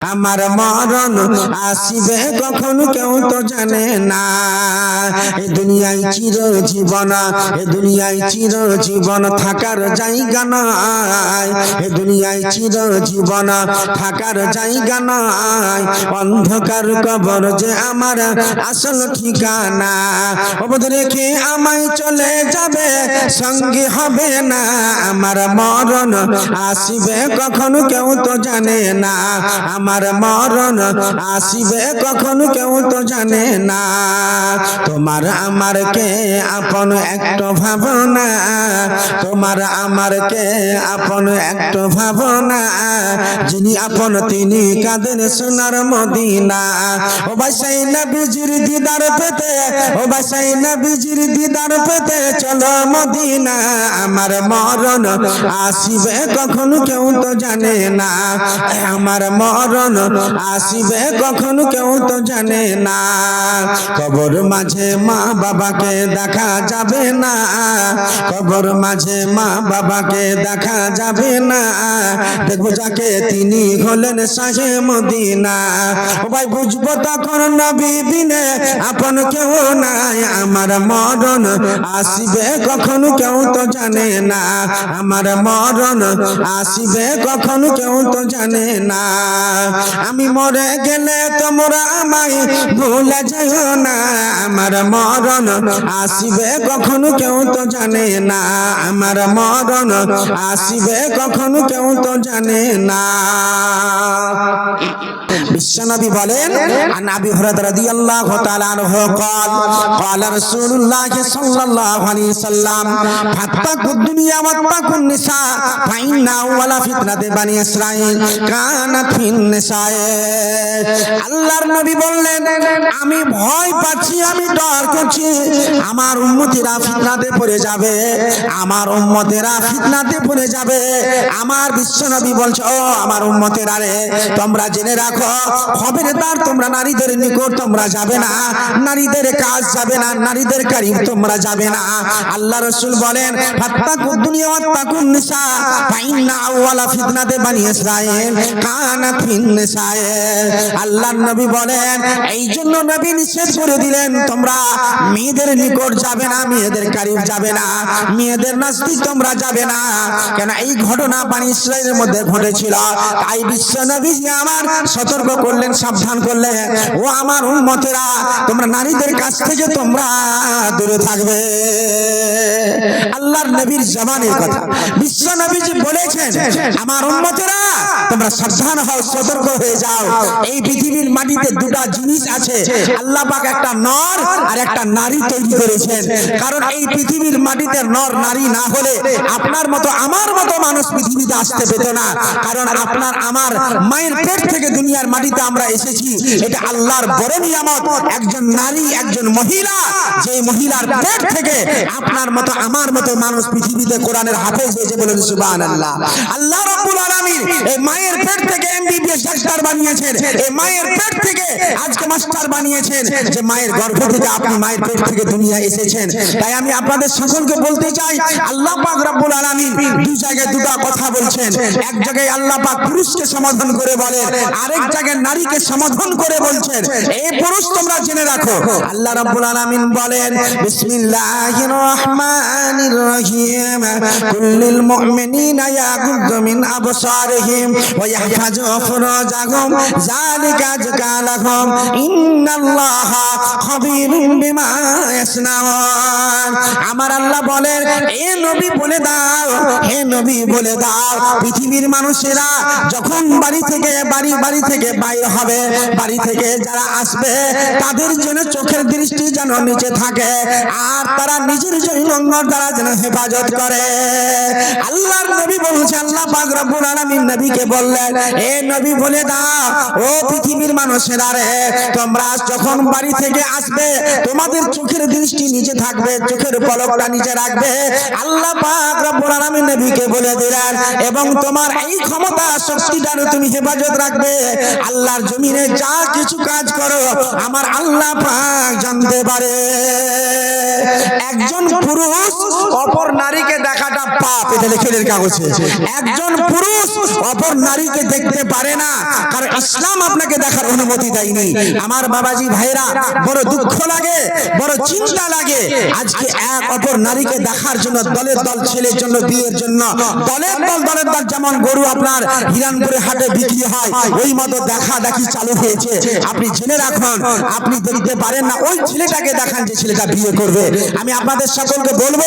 আমার মরণ আসিবে কখন কেউ তো জানে না। এ দুনিয়ায় চির জীবন এ দুনিয়ায় চির জীবন থাকার জায়গা নয় এ দুনিয়ায় চির জীবন থাকার জায়গা নয় অন্ধকার কবর যে আমার আসল ঠিকানা অবধ রেখে আমায় চলে যাবে, সঙ্গে হবে না। আমার মরণ আসিবে কখন কেউ তো জানে না। আমার মরণ আসিবে কখন কেউ তো জানে না। তোমার আমার কে আপন একটু ভাবনা? তোমার আমার কে আপন একটু ভাবনা? যিনি আপন তিনি কাদের সোনার মদিনা। ও বাসাই না নবীজির দিদার পেতে, ও বাসাই না নবীজির দিদার পেতে চলো মদিনা। আমার মরণ আসিবে কখন কেউ তো জানে না। আমার মরণ আসিবে, কখন কেউ তো জানে না। কবর মাঝে মা বাবাকে দেখা যাবে না। কবর মাঝে মা বাবাকে দেখা যাবে না। দেখব যাকে তিনি হলেন শাহে মদিনা। ভাই, বুঝব তখন নবী আপন কেউ নাই। আমার মরণ আসিবে, কখন কেউ তো জানে না। আমার মরণ আসিবে, কখন কেউ তো জানে না। আমি মরে গেলে তোমরা আমায় ভুলে যেও না আমার মরণ আসিবে কখন কেউ তো জানে না আমার মরণ আসিবে কখন কেউ তো জানে না বিশ্বনবী বলেন আন আবি হুরায়রা রাদিয়াল্লাহু তাআলা আনহু قال قال رسول الله صلى الله عليه وسلم فاتقوا الدنيا واتقوا النساء فإن أول فتنة بني إسرائيل كانت في النساء আল্লাহর নবী বললেন, আমি ভয় পাচ্ছি, আমি ডর করছি। আমার উম্মতিরা ফিতনাতে পড়ে যাবে। আমার উম্মতেরা ফিতনাতে পড়ে যাবে। আমার আমার উম্মতেরা রে, তোমরা জেনে রাখো, খবরদার তোমরা নারীদের নিকট তোমরা যাবে না। নারীদের কাজ যাবে না, নারীদের কারিম তোমরা যাবে না। আল্লাহ রসুল বলেন দুনিয়া নিসা, ফাইন্না ফিতনাতে বানি ইসরাইল কানাত নিসায়ে নবী বলেন এই জন্য নবী নিষেধ করে দিলেন, তোমরা মেয়েদের নিকট যাবে না, মেয়েদের কারিম যাবে না, মেয়েদের নাস্তিক তোমরা যাবে না। কেন, এই ঘটনা বানি ইসরায়েলের মধ্যে ঘটেছিল। তাই বিশ্ব নবীজি আমার সতর্ক করলেন, সাবধান করলেন। ও আমার উম্মতেরা, তোমরা নারীদের কাছ থেকে তোমরা দূরে থাকবে। আল্লাহর নবীর জমানের কথা। বিশ্ব নবীজি বলেছেন, আমার উম্মতেরা, তোমরা সাবধান হও, সতর্ক হয়ে যাও। এই পৃথিবীর মাটিতে দুটা জিনিস আছে। আল্লাহ পাক একটা নর আর একটা নারী তৈরি করেছেন। কারণ এই পৃথিবীর মাটিতে নর, নারী না হলে আপনার মতো, আমার মতো মানুষ পৃথিবীতে আসতে পেত না। কারণ আপনার, আমার মায়ের পেট থেকে দুনিয়ার মাটিতে আমরা এসেছি। এটা আল্লাহর বড় নিয়ামত। একজন নারী, একজন মহিলা যে মহিলার পেট থেকে আপনার মতো, আমার মতো মানুষ পৃথিবীতে কোরআনের হাফেজ হয়েছে বলেন সুবহানাল্লাহ। আল্লাহ রাব্বুল আলামিন এই মায়ের পেট থেকে এমবিবিএস ডাক্তার বানিয়েছেন। এই মায়ের পেট থেকে আজকে মাস্টার বানিয়েছেন যে মায়ের গর্ভ থেকে আপনি মায়ের পেট থেকে দুনিয়া এসেছেন। তাই আমি আপনাদের সকলকে বলতে চাই, আল্লাহ পাক রব্বুল আলামিন দুই জায়গায় দুটো কথা বলছেন। এক জায়গায় আল্লাহ পাক পুরুষকে সমাধান করে বলেন, আরেক জায়গায় নারীকে সমাধান করে বলছেন। এই পুরুষ তোমরা জেনে রাখো। আল্লাহ রাব্বুল আলামিন বলেন, বিসমিল্লাহির রহমানির রহিম কুল্লিল মুমিনিনা ইয়াগুদ্দু মিন আবসারিহিম ওয়া ইয়াহফাজু ফুরুজাহুম যালিকা আযকা লাহুম ইন্নাল্লাহা খাবীরুম বিমা ইয়াসনাউন। আমার আল্লাহ বলেন, এ নবী বলে দাও, হে নবী বলে দাও, পৃথিবীর মানুষেরা যখন বাড়ি থেকে, বাড়ি বাড়ি থেকে বাইরে হবে, বাড়ি থেকে যারা আসবে, তাদের জন্য চোখের দৃষ্টি যেন নিচে থাকে, আর তারা নিজের জন্য দ্বারা যেন হেফাজত করে। আল্লাহর নবী বলছে, আল্লাহ পাক রব্বুল আলামিন নবীকে বললেন, এ নবী বলে দাও, ও পৃথিবীর মানুষেরা রে, তোমরা যখন বাড়ি থেকে আসবে, তোমাদের চোখের দৃষ্টি নিচে থাকবে, চোখের পলকটা নিচে রাখবে। আল্লাহ পাক রব্বুল আলামিন নবীকে বলে দিলেন, এবং তোমার এই ক্ষমতা শক্তিটা তুমি হেফাজত রাখবে। আল্লাহর জমিনে যা কিছু কাজ করো, আমার আল্লাহ পাক জানতে পারে। একজন পুরুষ অপর নারীকে দেখাটা পাপ। এটা লিখে কাগজে একজন পুরুষ অপর নারীকে দেখতে পারে না। কারণ ইসলাম আপনাকে দেখার অনুমতি দেয়নি। আমার বাবাজি ভাইরা, বড় দুঃখ লাগে, বড় চিন্তা লাগে। আজকে এক অপর নারীকে দেখার জন্য, দলের দল, ছেলের জন্য, বিয়ের জন্য, দলের দল দলের দল যেমন গরু আপনার হিরানপুরে হাটে বিক্রি হয়, ওই মতো দেখা দেখি চালু হয়েছে। আপনি জেনে রাখুন, আপনি দেখতে পারেন না, ওই ছেলেটাকে দেখান যে ছেলেটা বিয়ে করবে। আমি আপনাদের সকলকে বলব,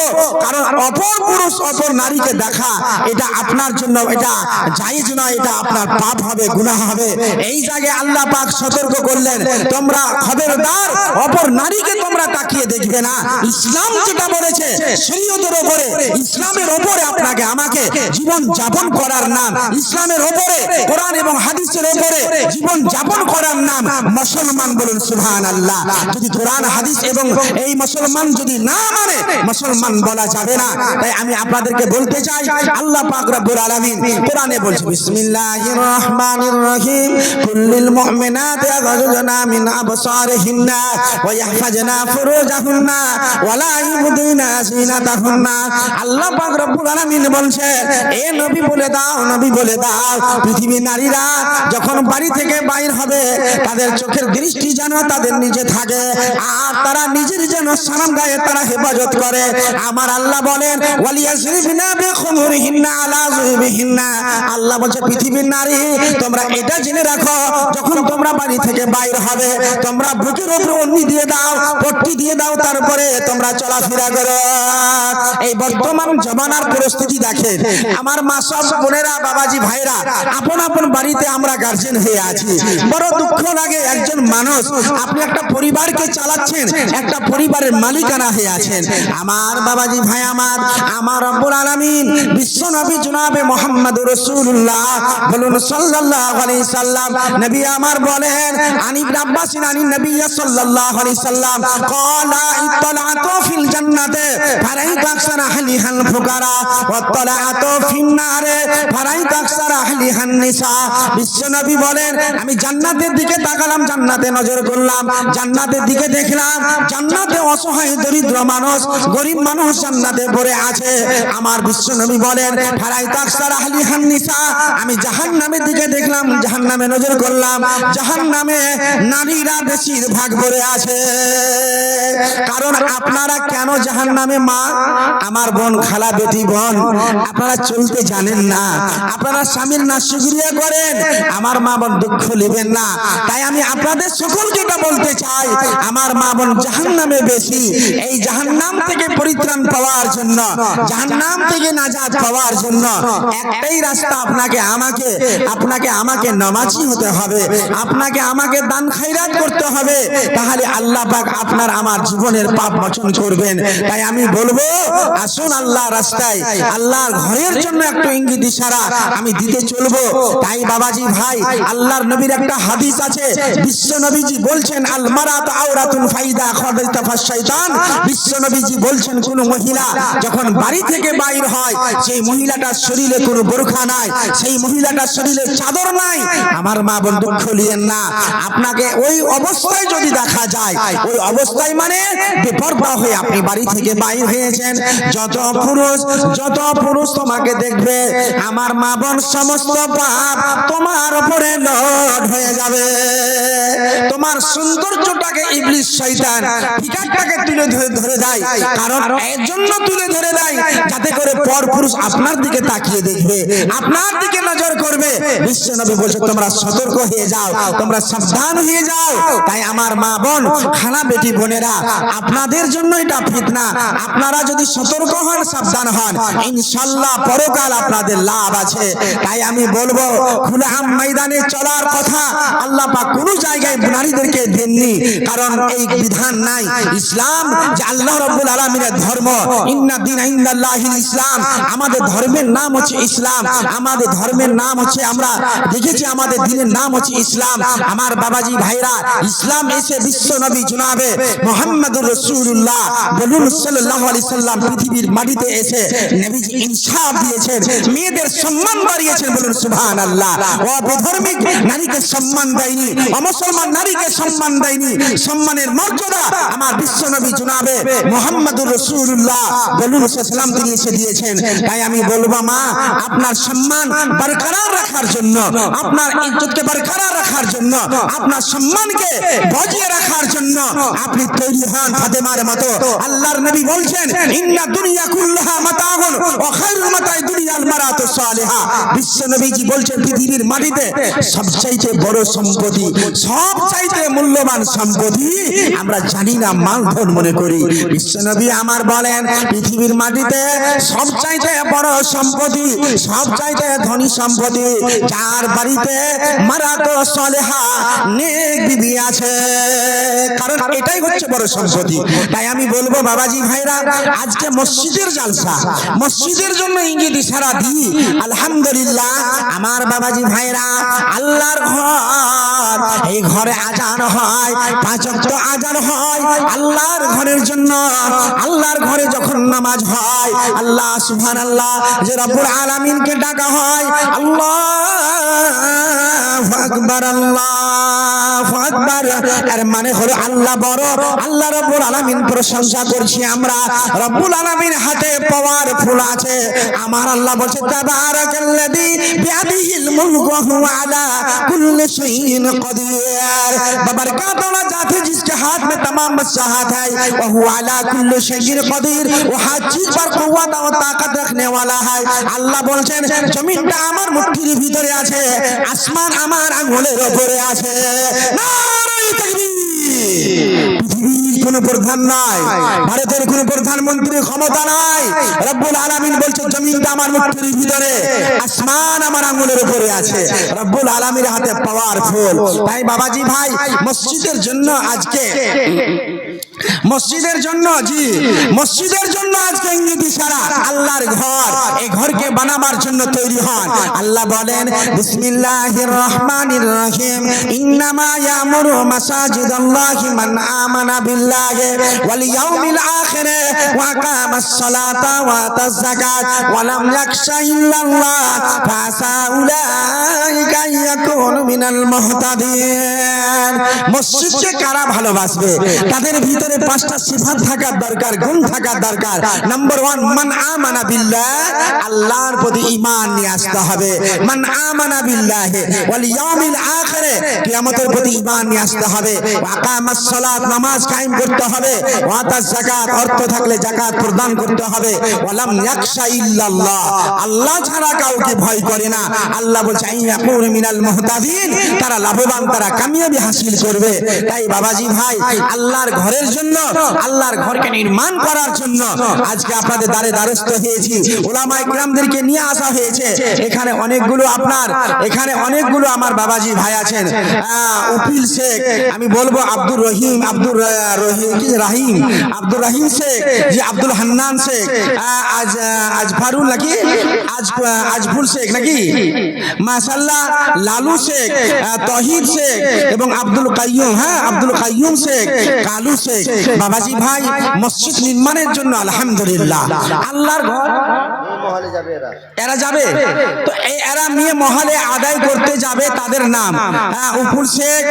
কারণ অপর পুরুষ অপর নারীকে দেখা এটা আপনার জন্য এটা জায়েজ নয় এটা আপনার পাপ হবে গুনাহ হবে। এই জায়গায় আল্লাহ পাক সতর্ক করলেন তোমরা খবরদার অপর নারীকে তোমরা তাকিয়ে দেখবে না। ইসলাম যেটা বলেছে শরীয়তের উপরে ইসলামের উপরে আপনাকে আমাকে জীবন যাপন করার নাম। ইসলামের উপরে কোরআন এবং হাদিসের উপরে জীবন যাপন করার নাম। মুসলমান বলুন সুবহান আল্লাহ যদি কোরআন হাদিস এবং এই মুসলমান যদি না মানে মুসলমান বলা যাবে না তাই আমি আপনাদেরকে বলতে চাই, আল্লাহ পাক রব্বুল আলামিন কোরআনে বলছে বিসমিল্লাহির রহমানির রহিম মিন ওয়া ইয়াহফাজনা ফুরুজাহুন্না ওয়া লা জিনাতাহুন্না আল্লাহ পাক রব্বুল আলামিন বলছে, এ নবী বলে দাও, নবী বলে দাও নারীরা যখন বাড়ি থেকে বাইর হবে, তাদের চোখের দৃষ্টি যেন তাদের নিজে থাকে, আর তারা নিজের যেন সালাম গায়ে তারা হেফাজত করে। আমার আল্লাহ আল্লাহ বলছে, পৃথিবীর নারী, তোমরা এটা জেনে রাখো, যখন তোমরা বাড়ি থেকে বাইর হবে, তোমরা বুকের দিয়ে দাও, পট্টি দিয়ে দাও, তারপরে তোমরা চলাফেরা করো। এই বর্তমান জমানার পরিস্থিতি আমার মা বোনেরা, বাবাজি ভাইরা আপন আপন বাড়িতে আমরা গার্জেন হয়ে আছি। বড় দুঃখ লাগে একজন মানুষ, আপনি একটা পরিবারকে চালাচ্ছেন, একটা পরিবারের মালিকানা হয়ে আছেন। আমার বাবাজি ভাই আমার আমার রব্বুল আলামিন বিশ্ব নবী জনাবে মোহাম্মদ রাসূলুল্লাহ বলুন সাল্লাল্লাহু আলাইহি সাল্লাম, নবী আমার বলেন, আনি ইবনে আব্বাস আনি নবী সাল্লাল্লাহু আলাইহি সাল্লাম ক্বালা ইত্তালাতু ফিল জান্নাতে, ফারাইতু আকসার আহলিহাল ফুকারা ওয়া ইত্তালাতু ফিন নারে ফারাইতু আকসার আহলিহান নিসা। বিশ্ব নবী বলেন, আমি জান্নাতের দিকে তাকালাম, জান্নাতে নজর করলাম, জান্নাতের দিকে দেখলাম, জান্নাতে অসহায়, দরিদ্র মানুষ, গরিব মানুষ জান্নাতে পড়ে আছে। আমার বিশ্ব নবী বলেন ফারাই তাকসার আহলি হান্নিসা। আমি জাহান্নামের দিকে দেখলাম, জাহান্নামে নজর করলাম। জাহান্নামে নারীরা বেশিরভাগ পড়ে আছে। কারণ আপনারা কেন জাহান্নামে মা? আমার বোন খালা বেটি বোন, আপনারা চলতে জানেন না। আপনারা স্বামীর না শুক্রিয়া করেন, আমার মা বোন দুঃখ নেবেন না। তাই আমি আপনাদের সকলকে এটা বলতে চাই, আমার মা বোন জাহান্নামে বেশি। এই জাহান্নাম থেকে পরিত্রাণ পাওয়ার জন্য, জাহান্নাম থেকে নাজাত পাওয়ার জন্য একটাই রাস্তা আপনাকে, আমাকে আপনাকে, আমাকে নামাজি হতে হবে, আপনাকে আমাকে দান খাইরাত করতে হবে, তাহলে আল্লাহ পাক আপনার আমার জীবনের পাপ মোচন করবেন। তাই আমি বলব, আসুন আল্লাহ রাস্তায়, আল্লাহর ঘরের জন্য একটু ইঙ্গিত ইশারা আমি দিতে চলবো। তাই বাবাজি ভাই, আল্লাহর নবীর একটা হাদিস আছে, বিশ্ব নবীজি বলছেন, আল মারাত আওরাতুন ফাইদা খাদাইতা ফাশাইতান বিশ্ব নবীজি বলছেন, কোন মহিলা যখন বাড়ি থেকে বাইর হয় সেই মহিলাটার শরীরে কোনো বোরখা নাই সেই মহিলাটার শরীরে চাদর নাই। আমার মা বোন দুঃখ নিয়েন না। আপনাকে ওই অবস্থায় যদি দেখা যায় ওই অবস্থায় মানে বেপরবা হয়ে আপনি বাড়ি থেকে বাইর হয়েছেন। যত পুরুষ যত পুরুষ তোমাকে দেখবে আমার মা বোন সমস্ত পাপ তোমার উপরে লোড হয়ে যাবে। তোমার সৌন্দর্যটাকে ইবলিশ শয়তান ফিকারটাকে তুলে ধরে ধরে দেয়। কারণ এর জন্য তুলে ধরে দেয় যাতে করে পর পুরুষ আপনার দিকে তাকিয়ে দেখবে, আপনার দিকে নজর করবে। বিশ্ব নবী বলছে, তোমরা সতর্ক হয়ে যাও, তোমরা সাবধান হয়ে যাও। তাই আমার মা বোন খানা বেটি বোনেরা, আপনাদের জন্য এটা ফিতনা। আপনারা যদি সতর্ক হন, সাবধান হন। ইনশাল্লাহ পরকাল আপনাদের লাভ আছে। তাই আমি বলব খুলে আম ময়দানে চলার কথা আল্লাহ পাক কোন জায়গায় নারীদেরকে দেননি। কারণ এই বিধান নাই। ইসলাম যে আল্লাহ রাব্বুল আলামিনের ধর্ম ইন্না দিন ইন্দাল্লাহিল ইসলাম। আমাদের ধর্মের নাম হচ্ছে ইসলাম। আমাদের ধর্মের নাম হচ্ছে আমরা দেখেছি আমাদের দিনের নাম হচ্ছে ইসলাম। আমার বাবাজি ভাইরা, ইসলাম এসে বিশ্ব নবী জুনাবে মোহাম্মদুর রাসূলুল্লাহ বলুন সাল্লাল্লাহু আলাইহি সাল্লাম পৃথিবীর মাটিতে এসে নবীজি ইনসাফ দিয়েছেন, মেয়েদের সম্মান বাড়িয়েছেন বলুন সুবহানাল্লাহ। ও বেধর্মিক নারীকে সম্মান দেয়নি, অমুসলমান নারীকে সম্মান দেয়নি। সম্মানের মর্যাদা আমার বিশ্বনবী জনাবে মোহাম্মদুর রসুল্লাহ বলুন সালাম তিনি এসে দিয়েছেন। তাই আমি বলব মা আপনার সম্মান বরকরার রাখার জন্য আপনার ইজ্জতকে বরকরার রাখার জন্য আপনার সম্মানকে বজিয়ে রাখার জন্য আপনি তৈরি হন ফাতেমার মতো। আল্লাহর নবী বলছেন ইন্না দুনিয়া কুল্লাহা মাতাউন ওয়া খায়রুল মাতাই দুনিয়াল মারাতু সালিহা। বিশ্ব নবীজি বলছেন পৃথিবীর মাটিতে সবচাইতে বড় সম্পত্তি সবচাইতে মূল্যবান সম্পত্তি আমরা জানি না মালধন মনে করি। বিশ্ব নবী আমার বলেন পৃথিবীর মাটিতে সবচাইতে বড় সম্পত্তি সবচাইতে ধনী সম্পত্তি যার বাড়িতে মারাতো সলেহা নেক বিবি আছে। কারণ এটাই হচ্ছে বড় সম্পত্তি। তাই আমি বলব বাবাজি ভাইরা আজকে মসজিদের জালসা মসজিদের জন্য ইঙ্গিত ইশারা দিই। আলহামদুলিল্লাহ আমার বাবাজি ভাইরা আল্লাহর ঘর এই ঘরে আজান হয় পাঁচ ওয়াক্ত আজান হয় আল্লাহর ঘরের জন্য আল্লাহর ঘরে যখন নামাজ হয় আল্লাহ সুহান আল্লাহ যে রব্বুল আলামিনকে ডাকা হয়। আল্লাহ আকবর আল্লাহু। আকবার এর মানে হলো আল্লাহ বড় আল্লাহ রব্বুল আলামিন প্রশংসা করছি আমরা রব্বুল আলামিন হাতে পাওয়ার ফুল আছে আমার আল্লাহ বলছে তাবারাকাল্লাযী বিয়াদিহিল মুলকু ওয়া হুয়া আলা কুল্লি শাইইন কাদির बाबरकत वाला जात है जिसके हाथ में तमाम बादशाहत है वह हुआ अला कुल्लि शैइन कदीर वो हर चीज पर कुव्वत और ताकत रखने वाला है আল্লাহ বলছেন জমিনটা আমার মুঠির ভিতরে আছে আসমান আমার আঙ্গুলের উপরে আছে নারায়ে তাকবীর পৃথিবীর কোন প্রধান নাই। ভারতের কোন প্রধানমন্ত্রীর ক্ষমতা নাই। রব্বুল আলামিন বলছে জমিনটা আমার মুঠির ভিতরে আসমান আমার আঙ্গুলের উপরে আছে। রব্বুল আলামিনের হাতে পাওয়ারফুল তাই বাবাজি ভাই মসজিদের জন্য আজকে মসজিদের জন্য, জি। মসজিদের জন্য আজকে ইঙ্গিত ইশারা আল্লাহর ঘর, এই ঘরকে বানাবার জন্য তৈরি হন। আল্লাহ বলেন, বিসমিল্লাহির রহমানির রহিম। ইন্নামা ইয়ামুরু মাসাজিদাল্লাহি মান আমানা বিল্লাহি ওয়াল ইয়াউমিল আখির ওয়া আকামাস সালাতা ওয়া আতাজ যাকাত ওয়া লাম ইয়াখশা ইল্লাল্লাহ। ফাসা উলাইকা ইয়াকুনু মিনাল মুহতাদিন। মসজিদকে কারা ভালোবাসবে? তাদের ভিতরে পাঁচটা সিফাত থাকার দরকার, গুণ থাকার দরকার। নাম্বার ওয়ান মান আমানা বিল্লাহ, আল্লাহর প্রতি ঈমান নিয়ে আসতে হবে। মান আমানা বিল্লাহ, ওয়াল ইয়াউমিল আখিরে, কিয়ামতের প্রতি ঈমান নিয়ে আসতে হবে। আকামাস সালাত, নামাজ কায়েম করতে হবে। ওয়া আতাজ যাকাত, অর্থ থাকলে যাকাত প্রদান করতে হবে। ওয়ালাম ইয়াখশা ইল্লাল্লাহ, আল্লাহ ছাড়া কাউকে ভয় করে না। আল্লাহ বলছে আই ইয়াকুন মিনাল মুহতাদিন, তারা লাভবান, তারা কামিয়াবি হাসিল করবে। তাই বাবাজি ভাই আল্লাহর ঘরের জন্য আল্লাহর ঘরকে নির্মাণ করার জন্য আজকে আপনাদের দ্বারে দ্বারস্থ হয়েছি। ওলামা ইকরামদেরকে নিয়ে আসা হয়েছে। এখানে অনেকগুলো আপনার এখানে অনেকগুলো আমার বাবাজি ভাই আছেন। উকিল শেখ আমি বলব আব্দুর রহিম আব্দুর রহিম আব্দুর রাহিম শেখ জি আব্দুল হান্নান শেখ আজ আহ, আজফারুল নাকি? আজ আজফুল শেখ নাকি? মাশাল্লাহ লালু শেখ তহিদ শেখ এবং আব্দুল কাইয়ুম হ্যাঁ? আব্দুল কাইয়ুম শেখ কালু শেখ বাবাজি ভাই মসজিদ নির্মাণের জন্য আলহামদুলিল্লাহ। আল্লাহর ঘর? এরা যাবে? তো এরা নিয়ে মহলে আদায় করতে যাবে তাদের নাম। হ্যাঁ, উপুল শেখ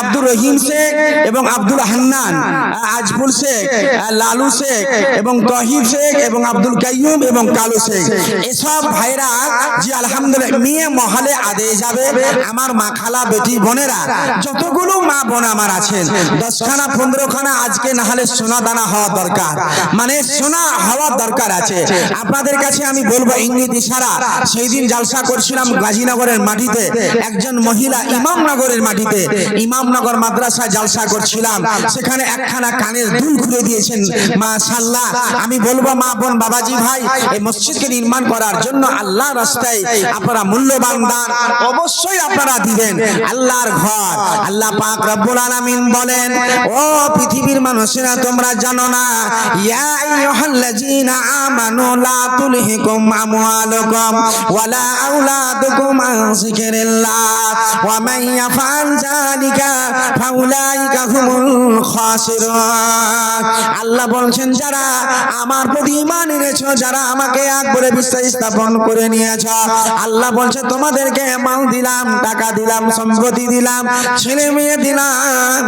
আব্দুর রহিম শেখ এবং আব্দুল হান্নান আহ, আজফুল শেখ লালু শেখ এবং তহিব শেখ এবং আব্দুল কাইয়ুম এবং কালু শেখ। এসব ভাইরা যে আলহামদুলিল্লাহ নিয়ে মহলে আদায় যাবে আমার মা খালা বেটি বোনেরা যতগুলো মা বোন আমার আছেন। দশখানা, পনেরোখানা, আজকে না হলে সোনা দানা হওয়া দরকার। মানে সোনা হওয়ার দরকার আছে। আপনাদের কাছে আমি বলব, ইঙ্গিত ইশারা। সেই দিন জালসা করছিলাম গাজীনগরের মাটিতে। একজন মহিলা ইমামনগরের মাটিতে। ইমামনগর মাদ্রাসায় জালসা করছিলাম। সেখানে একখানা কানের দুল খুলে দিয়েছেন। মাশাল্লাহ আমি বলব, মা বোন, বাবাজি ভাই, এই মসজিদকে নির্মাণ করার জন্য আল্লাহ রাস্তায় আপনারা মূল্যবান দান অবশ্যই আপনারা দিবেন। আল্লাহর ঘর, আল্লাহ পাক রব্বুল আলামিন বলেন, ও পৃথিবীর মানুষেরা, তোমরা জানো না, ইয়া আইয়ুহাল্লাযীনা আমানু লা তুলহি তুলহিকুম আমওয়ালুকুম ওয়ালা আওলাদুকুম আন যিকরিল্লাহ ওয়া মান ইয়াফআল যালিকা ফাউলাইকা হুমুল খাসিরুন। আল্লাহ বলছেন, যারা আমার প্রতি ঈমান এনেছো, যারা আমাকে এক বলে বিশ্বাস স্থাপন করে নিয়েছো, আল্লাহ বলছে, তোমাদেরকে মাল দিলাম, টাকা দিলাম, সম্পত্তি দিলাম, ছেলে মেয়ে দিলাম।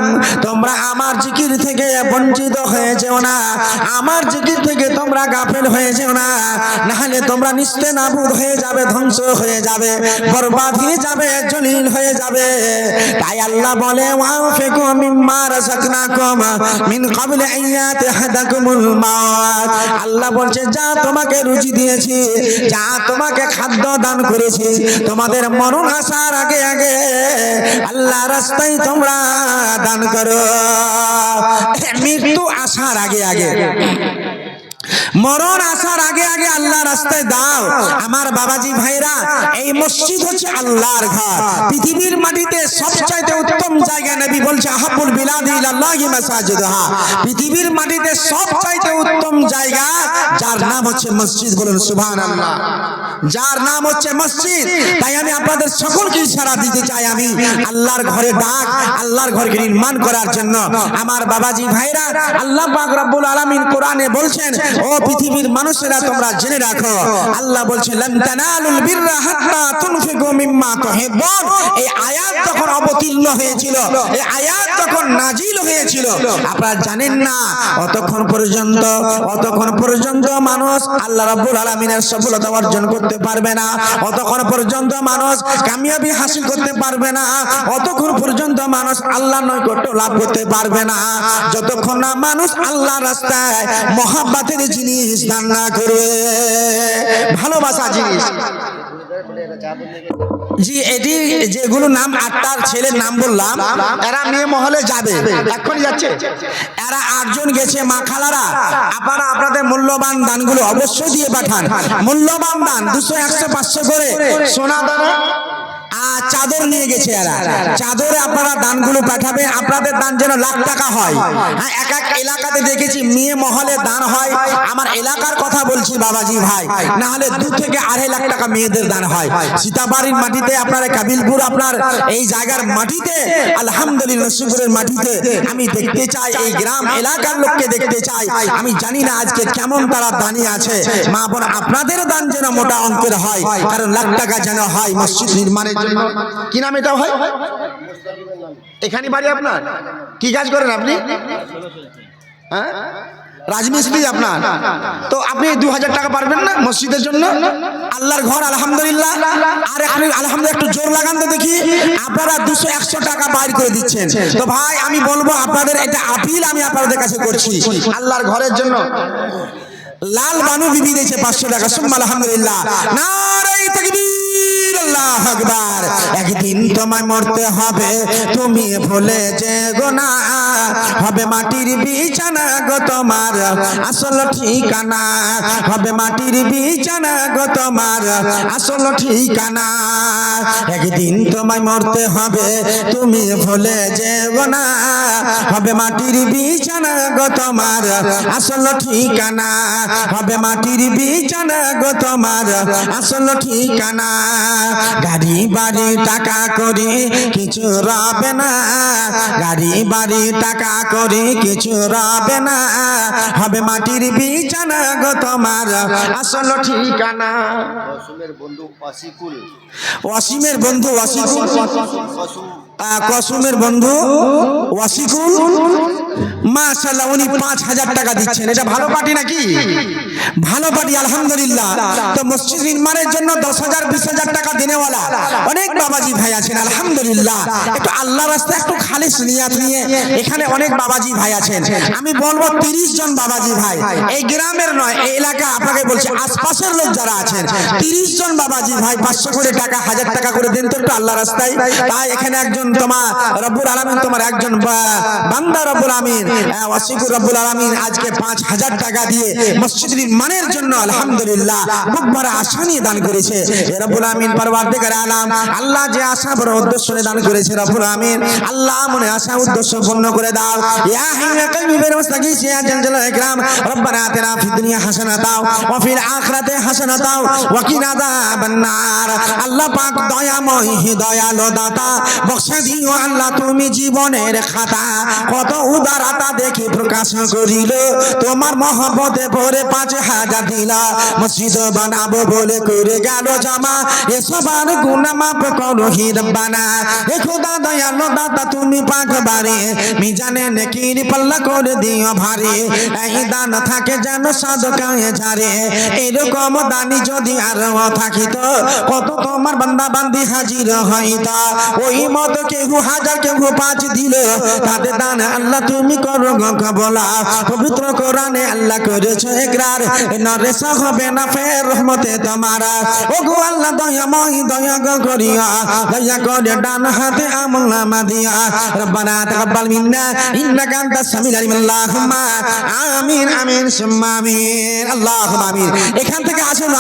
তোমরা আমার জিকির থেকে বঞ্চিত হয়ে যেও না। আমার জিকির থেকে তোমরা গাফেল হয়ে যেও না। নাহলে তোমরা নিস্তে নাবুদ হয়ে যাবে, ধ্বংস হয়ে যাবে, বরবাদ হয়ে যাবে, জলিল হয়ে যাবে। তাই আল্লাহ বলে, ওয়াফিকু মিম্মা রাযাকনাকুম মিন ক্বাবলি আইয়াতি হাদাকুমুল মাউত। আল্লাহ বলছে, যা তোমাকে রুচি দিয়েছি, যা তোমাকে খাদ্য দান করেছি, তোমাদের মরণ আসার আগে আগে আল্লাহ রাস্তায় তোমরা দান করো। মৃত্যু আসার আগে আগে। মরণ আসার আগে আগে আল্লাহ রাস্তায় দাও। আমার বাবাজি ভাইরা, এই মসজিদ হচ্ছে আল্লাহর ঘর। পৃথিবীর মাটিতে সবচাইতে উত্তম জায়গা নবী বলছে, আহাবুল বিলাদি ইলাল্লাহি মাসাজিদুহা। পৃথিবীর মাটিতে সবচাইতে উত্তম জায়গা, যার নাম হচ্ছে মসজিদ বলুন সুবহানাল্লাহ। যার নাম হচ্ছে মসজিদ। তাই আমি আপনাদের সকলকে ইশারা দিতে চাই আমি আল্লাহর ঘরে ডাক, আল্লাহর ঘরকে নির্মাণ করার জন্য। আমার বাবাজি ভাইরা, আল্লাহ পাক রব্বুল আলামিন কোরআনে বলছেন ও পৃথিবীর মানুষেরা, তোমরা জেনে রাখো। আল্লাহ তানালুল বিররা হাত্তা তুনফিকু মিম্মা তুহিব্বুন। এই আয়াত অবতীর্ণ হয়েছিল, এই আয়াত নাজিল হয়েছিল, আপনারা জানেন না, অতক্ষণ পর্যন্ত অতক্ষণ পর্যন্ত মানুষ আল্লাহ রাব্বুল আলামিনের সফলতা অর্জন করতে পারবে না। অতক্ষণ পর্যন্ত মানুষ কামিয়াবি হাসিল করতে পারবে না। অতক্ষণ পর্যন্ত মানুষ আল্লাহ নৈকট্য লাভ করতে পারবে না। যতক্ষণ না মানুষ আল্লাহ রাস্তায় মহাব্বাতের জিনিস দান না করবে। ভালোবাসা জিনিস। জি, এটি যেগুলো নাম আটটার ছেলের নাম বললাম, এরা মেয়ে মহলে যাবে। এখনই যাচ্ছে। এরা আটজন গেছে মা খালারা। আপনারা আপনাদের মূল্যবান দানগুলো অবশ্যই দিয়ে পাঠান। মূল্যবান দান দুশো, একশো, পাঁচশো করে। সোনা দানা চাদর নিয়ে গেছে এরা। চাদরে আপনারা দানগুলো পাঠাবে আপনাদের দান যেন লাখ টাকা হয়। হ্যাঁ এক এক এলাকাতে দেখেছি, মেয়ে মহলে দান হয়। আমার এলাকার কথা বলছি বাবাজি ভাই না হলে দু থেকে আড়াই লাখ টাকা মেয়েদের দান হয়। সীতাবাড়ির মাটিতে আপনার, কাবিলপুর আপনার, এই জায়গার মাটিতে, আলহামদুলিল্লাহ নসিপুরের মাটিতে আমি দেখতে চাই, এই গ্রাম এলাকার লোককে দেখতে চাই। আমি জানি না আজকে কেমন তারা দানি আছে। মা বোন, আপনাদের দান যেন মোটা অঙ্কের হয়, কারণ লাখ টাকা যেন হয় মসজিদ নির্মাণের জন্য কি নাম এটা হয়? এখানে বাড়ি আপনার? কি কাজ করেন আপনি? হ্যাঁ? রাজমিস্ত্রি আপনার? তো আপনি দু হাজার টাকা পারবেন না মসজিদের জন্য? আল্লাহর ঘর আলহামদুলিল্লাহ। আর আপনি আলহামদুলিল্লাহ একটু জোর লাগান তো দেখি। আপনারা দুশো একশো টাকা বাইর করে দিচ্ছেন। তো ভাই আমি বলব আপনাদের এটা আপিল আমি আপনাদের কাছে করছি। আল্লাহর ঘরের জন্য। লাল বানু বিবি দিয়েছে পাঁচশো টাকা। সুম্মা আলহামদুলিল্লাহ। নারাই তাকবীর। আল্লাহ আকবার। একদিন তোমায় মরতে হবে, তুমি ভুলে যে গোনা হবে মাটির বিছানা গো তোমার, আসল ঠিকানা। হবে মাটির বিছানা গো তোমার, আসল ঠিকানা। একদিন তোমায় মরতে হবে, তুমি ভুলে যে গোনা হবে মাটির বিছানা গো তোমার, আসল ঠিকানা। হবে মাটির বিছানা গো তোমার, আসল ঠিকানা। গাড়ি বাড়ি টাকা করে কিছু রবে না। গাড়ি বাড়ি টাকা করে কিছু রবে না। হবে মাটির বিছানা গো তোমার আসল ঠিকানা। অসীমের বন্ধু অসিকুল। অসীমের বন্ধু অসিকুল। কসুমের বন্ধু ওয়াসিকুল মাশাল্লাহ উনি পাঁচ হাজার টাকা দিচ্ছেন। এটা ভালো পার্টি নাকি? ভালো পার্টি, আলহামদুলিল্লাহ। তো মসজিদ নির্মাণের জন্য দশ হাজার, বিশ হাজার টাকা দিনেওয়ালা। অনেক বাবাজি ভাই আছেন, আলহামদুলিল্লাহ। একটু আল্লাহ রাস্তায় একটু খালিস নিয়াত নিয়ে এখানে অনেক বাবাজি ভাই আছেন। আমি বলব তিরিশ জন বাবাজি ভাই। এই গ্রামের নয়, এই এলাকা আপনাকে বলছি, আশপাশের লোক যারা আছেন, তিরিশ জন বাবাজি ভাই পাঁচশো করে টাকা, হাজার টাকা করে দেন তো একটু আল্লাহ রাস্তায়। তাই এখানে একজন তোমার, রব্বুল আলামিন তোমার একজন বান্দা রব্বুল আমিন। ওয়াসিকুর রব্বুল আলামিন আজকে পাঁচ হাজার টাকা দিয়ে মসজিদ নির্মাণের জন্য আলহামদুলিল্লাহ খুব বড় আশা নিয়ে দান করেছে। রব্বুল আমিন পরওয়ারদিগার আলাম, আল্লাহ যে আশা বড় উদ্দেশ্য নিয়ে দান করেছে রব্বুল আমিন, আল্লাহ মনে আশা উদ্দেশ্য পূর্ণ করে দাও। ইয়া হাইয়া কলবি বের মুস্তাকিস ইয়া জালজালাল ইকরাম, রব্বানা আতিনা ফিদ দুনিয়া হাসানাতাও, ওয়া ফিল আখিরাতি হাসানাতাও, ওয়া কিনা আযাবান নার। আল্লাহ পাক দয়াময় দয়ালো দাতা, বক্সা দিও আল্লাহ, তুমি জীবনের খাতা কত উদারতা দেখি প্রকাশ করিল। তোমার মহব্বতে ভরে পাঁচ হাজার দিলা। মসজিদ বানাবো বলে করে গেল জমা। এসবার মাপ করো হিরবানা। এ খোদা দয়ালো দাতা, তুমি পাক বারে। মিজানে নেকির পাল্লা করে দিও ভারে। এই দান থাকে যেন সাধকায় ঝারে। এরকম দানি যদি আর থাকিত, কত তোমার বান্দা বান্দি হাজির হইত। ওই মত কেহু হাজার কেহু পাঁচ দিল তাদের দান আল্লাহ তুমি করো বলা পবিত্র কোরআনে আল্লাহ করেছ একরার হবে না ফের রহমতে তোমারা। ও গো আল্লাহ দয়াময়, দয়া করিয়া, দয়া করে ডান হাতে আমল নামা দিয়া। রব্বানা তাকাব্বাল মিন্না, ইন্নাকা আনতাস সামিউল আলিম। আমিন আমিন, সুম্মা আমিন। আল্লাহুম্মা আমিন। এখান থেকে আসুন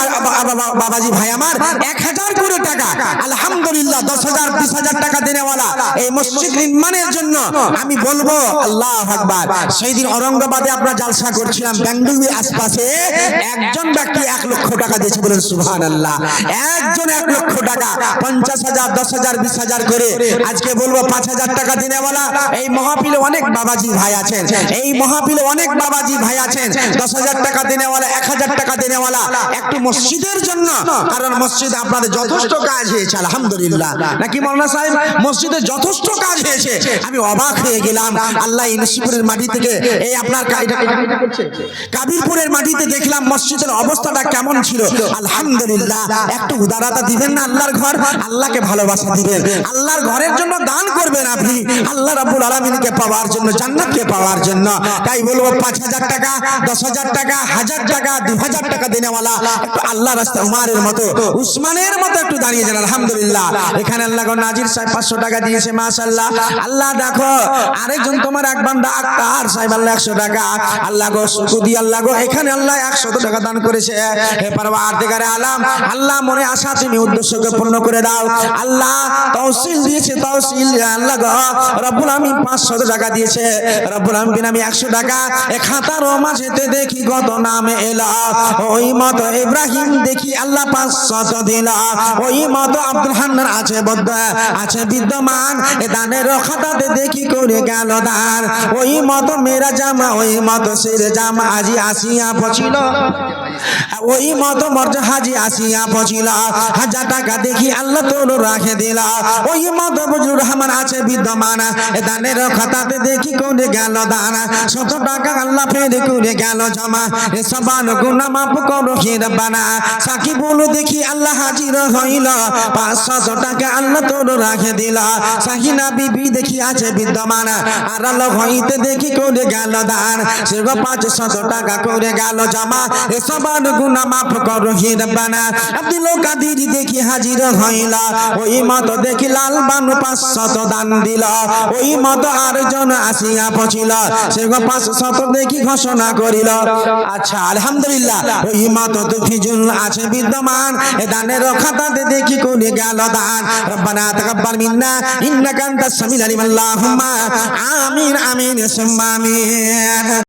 বাবাজি ভাই আমার, এক হাজার করে টাকা। আলহামদুলিল্লাহ, দশ হাজার বিশ হাজার টাকা দেনেওয়ালা এই মসজিদ নির্মাণের জন্য আমি বলব, আল্লাহ আকবার। সেই দিন ঔরঙ্গাবাদে আমরা জালসা করছিলাম বেঙ্গলুরুর আশপাশে একজন ব্যক্তি এক লক্ষ টাকা দিয়েছে বলেন সুহান আল্লাহ একজন এক লক্ষ টাকা, পঞ্চাশ হাজার, দশ হাজার, বিশ হাজার করে। আজকে বলব পাঁচ হাজার টাকা দিনেওয়ালা, এই মহাপিলে অনেক বাবাজি ভাই আছেন, এই মহাপিলে অনেক বাবাজি ভাই আছেন। দশ হাজার টাকা দিনেওয়ালা, এক হাজার টাকা দিনেওয়ালা, একটু মসজিদের জন্য, কারণ মসজিদে আপনাদের যথেষ্ট কাজ হয়েছে, আলহামদুলিল্লাহ। নাকি মৌলানা সাহেব? মসজিদে যথেষ্ট কাজ হয়েছে। আমি অবাক হয়ে গেলাম। আল্লাহ ইনসিপুরের মাটি থেকে এই আপনার? কাবিরপুরের মাটিতে দেখলাম মসজিদের অবস্থাটা কেমন ছিল। আলহামদুলিল্লাহ, একটু উদারতা দিবেন না আল্লাহর ঘর? আল্লাহকে ভালোবাসা দিবেন। আল্লাহর ঘরের জন্য দান করবেন আপনি। আল্লাহ রাব্বুল আলামিনকে পাওয়ার জন্য, জান্নাতকে পাওয়ার জন্য। তাই বলব, পাঁচ হাজার টাকা, দশ হাজার টাকা হাজার টাকা, দু হাজার টাকা দিনেওয়ালা, একটু আল্লাহ রাস্তা উমারের মতো, উসমানের মতো একটু দাঁড়িয়ে যান। আলহামদুলিল্লাহ। এখানে আল্লাহ নাজির সাহেব পাঁচশো টাকা দিয়েছে মাশাল্লাহ আল্লাহ, দেখো, আরেকজন তোমার এক বান্দা আক্তার সাহেব, আল্লাহ, একশো টাকা। আল্লাহ গো সুকুদি আল্লাহ গো, এখানে আল্লাহ একশো টাকা দান করেছে। হে দিগারে আলাম, আল্লাহ, মনে আশা, তুমি উদ্দেশ্যকে পূর্ণ করে দাও। আল্লাহ তৌসিল দিয়েছে তৌসিল আল্লাহ গো, রব্বুল আমিন পাঁচশো টাকা দিয়েছে। রব্বুল আমিন আমি একশো টাকা। এ খাতার মাঝেতে দেখি কত নাম এলা। ওই মত ইব্রাহিম দেখি আল্লাহ পাঁচশত দিল। ওই মত আব্দুল হান্নান আছে বদ্ধ, আছে বিদ্যমান এ দানের খাতাতে দেখি করে গেল দান ওই মত মেরা জামা, ওই মত সির জামা আজি আসিয়া পছিল ওই মত মর্জ হাজি আসিয়া পছিল হাজার টাকা দেখি আল্লাহ তোর রাখে দিল। ওই মত বজুর রহমান আছে বিদ্যমান। এ দানের খাতাতে দেখি করে গেল দান শত টাকা আল্লাহ ফের করে গেল জমা। এ সবান গুনা মাপ করো হির বানা সাকি বলো দেখি আল্লাহ হাজির হইল। পাঁচশত টাকা আল্লাহ তোর রাখে দিল। সাহিনা বিবি দেখি আছে বিদ্যমান। আল্লাহ হইতে দেখি করে গেল দান। সে পাঁচ শত টাকা করে গেল জমা। এ সবান গুনা মাফ করো হির বানা আব্দুল কাদির দেখি হাজির হইল। ওই মত দেখি লাল বানু দান দিল। ওই মত আর জন আসিয়া সে দেখি ঘোষণা করিল। আচ্ছা আলহামদুলিল্লাহ, ওই মত আছে বিদ্যমান। এ দানের খাতাতে দেখি কোনে গেল দান। রব্বানা মিন্না। ইন্নাকা আনতাস সামিউল আলিম আল্লাহুম্মা। আমিন আমিন সুম্মা আমিন।